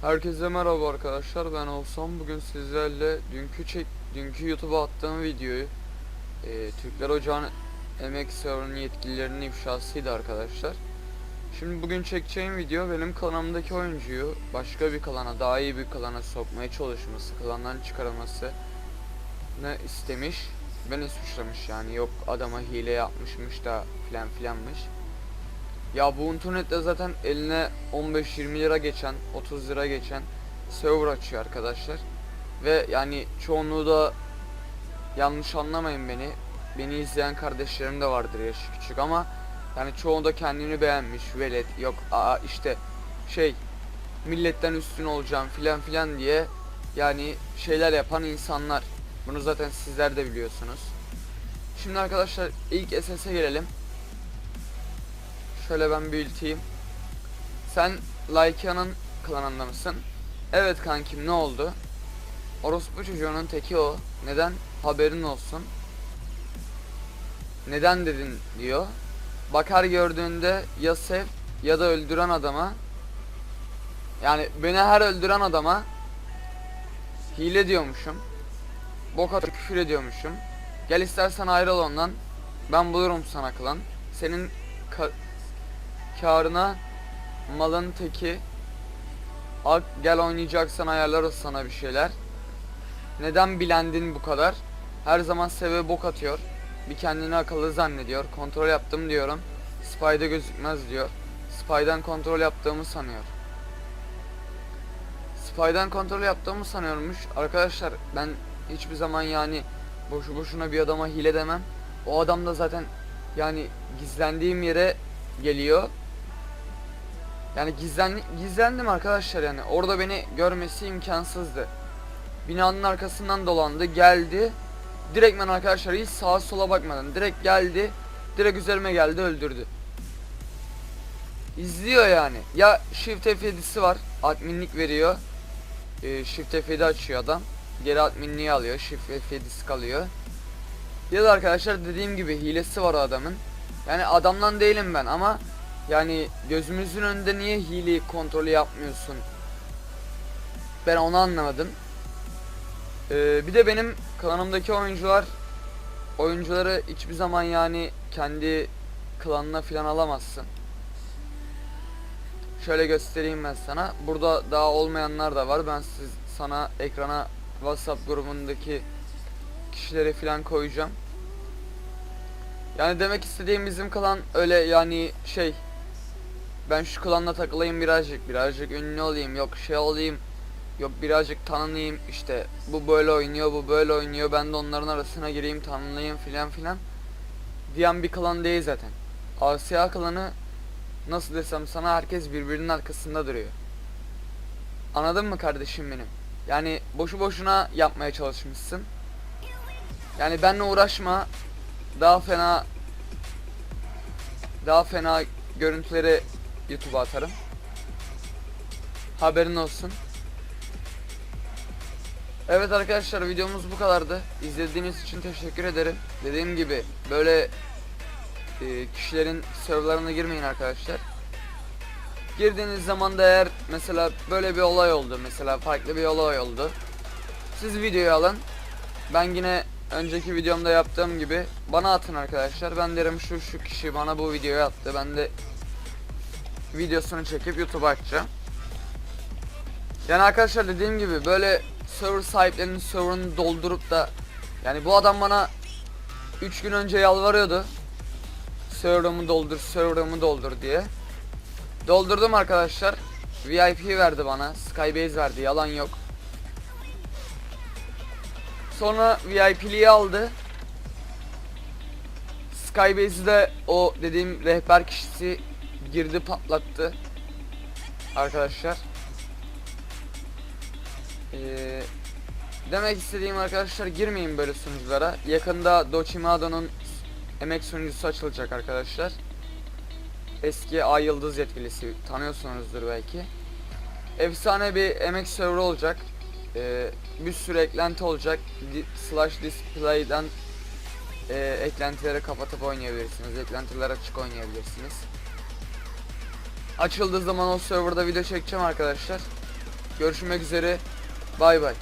Herkese merhaba arkadaşlar ben Olsam bugün sizlerle dünkü çek dünkü YouTube'a attığım videoyu e, Türkler Ocağı'nın emek serverının yetkililerinin ifşasıydı arkadaşlar. Şimdi bugün çekeceğim video benim kanalımdaki oyuncuyu başka bir klana daha iyi bir klana sokmaya çalışması, klandan çıkarılması ne istemiş. Beni suçlamış yani yok adama hile yapmışmış da filan filanmış. Ya bu internette zaten eline 15-20 lira geçen, 30 lira geçen server açıyor arkadaşlar. Ve yani çoğunluğu da yanlış anlamayın beni. Beni izleyen kardeşlerim de vardır yaşı küçük ama yani çoğu da kendini beğenmiş. Velet yok aa işte şey milletten üstün olacağım filan filan diye yani şeyler yapan insanlar. Bunu zaten sizler de biliyorsunuz. Şimdi arkadaşlar ilk SS'e gelelim. Şöyle ben büyüteyim. Sen Lykia'nın klanında mısın? Evet kankim ne oldu? Orospu çocuğunun teki o. Neden? Haberin olsun. Neden dedin diyor. Bakar gördüğünde ya sev ya da öldüren adama yani beni her öldüren adama hile diyormuşum. Bok atıp küfür ediyormuşum. Gel istersen ayrıl ondan. Ben bulurum sana klan. Senin karına malın teki Ak gel oynayacaksan ayarlarız sana bir şeyler. Neden bilendin bu kadar? Her zaman seve bok atıyor. Bir kendini akıllı zannediyor. Kontrol yaptım diyorum. Spy'da gözükmez diyor. Spy'dan kontrol yaptığımı sanıyor. Spy'dan kontrol yaptığımı sanıyormuş. Arkadaşlar ben hiçbir zaman yani boşu boşuna bir adama hile demem. O adam da zaten yani gizlendiğim yere geliyor. Yani gizlen gizlendim arkadaşlar yani. Orada beni görmesi imkansızdı. Binanın arkasından dolandı, geldi. Direkt ben arkadaşlar hiç sağa sola bakmadan direkt geldi. Direkt üzerime geldi, öldürdü. İzliyor yani. Ya Shift F7'si var. Adminlik veriyor. Ee, Shift F7 açıyor adam. Geri adminliği alıyor. Shift F7'si kalıyor. Ya da arkadaşlar dediğim gibi hilesi var o adamın. Yani adamdan değilim ben ama yani gözümüzün önünde niye hile kontrolü yapmıyorsun? Ben onu anlamadım. Ee, bir de benim klanımdaki oyuncular oyuncuları hiçbir zaman yani kendi klanına falan alamazsın. Şöyle göstereyim ben sana. Burada daha olmayanlar da var. Ben siz sana ekrana WhatsApp grubundaki kişileri falan koyacağım. Yani demek istediğim bizim klan öyle yani şey ben şu klanla takılayım birazcık birazcık ünlü olayım yok şey olayım yok birazcık tanınayım işte bu böyle oynuyor bu böyle oynuyor ben de onların arasına gireyim tanınayım filan filan diyen bir klan değil zaten. Asya klanı nasıl desem sana herkes birbirinin arkasında duruyor. Anladın mı kardeşim benim? Yani boşu boşuna yapmaya çalışmışsın. Yani benle uğraşma. Daha fena daha fena görüntüleri YouTube'a atarım. Haberin olsun. Evet arkadaşlar videomuz bu kadardı. İzlediğiniz için teşekkür ederim. Dediğim gibi böyle e, kişilerin serverlarına girmeyin arkadaşlar. Girdiğiniz zaman da eğer mesela böyle bir olay oldu. Mesela farklı bir olay oldu. Siz videoyu alın. Ben yine önceki videomda yaptığım gibi bana atın arkadaşlar. Ben derim şu şu kişi bana bu videoyu attı. Ben de videosunu çekip YouTube'a açacağım. Yani arkadaşlar dediğim gibi böyle server sahiplerinin serverını doldurup da yani bu adam bana 3 gün önce yalvarıyordu. Server'ımı doldur, server'ımı doldur diye. Doldurdum arkadaşlar. VIP verdi bana. Skybase verdi. Yalan yok. Sonra VIP'liği aldı. Skybase'i de o dediğim rehber kişisi girdi patlattı. Arkadaşlar. Ee, demek istediğim arkadaşlar girmeyin böyle sunuculara. Yakında Dochimado'nun emek sunucusu açılacak arkadaşlar. Eski Ay Yıldız yetkilisi tanıyorsunuzdur belki. Efsane bir emek server olacak. Ee, bir sürü eklenti olacak. Di slash display'den e, eklentileri kapatıp oynayabilirsiniz. Eklentiler açık oynayabilirsiniz. Açıldığı zaman o serverda video çekeceğim arkadaşlar. Görüşmek üzere. Bay bay.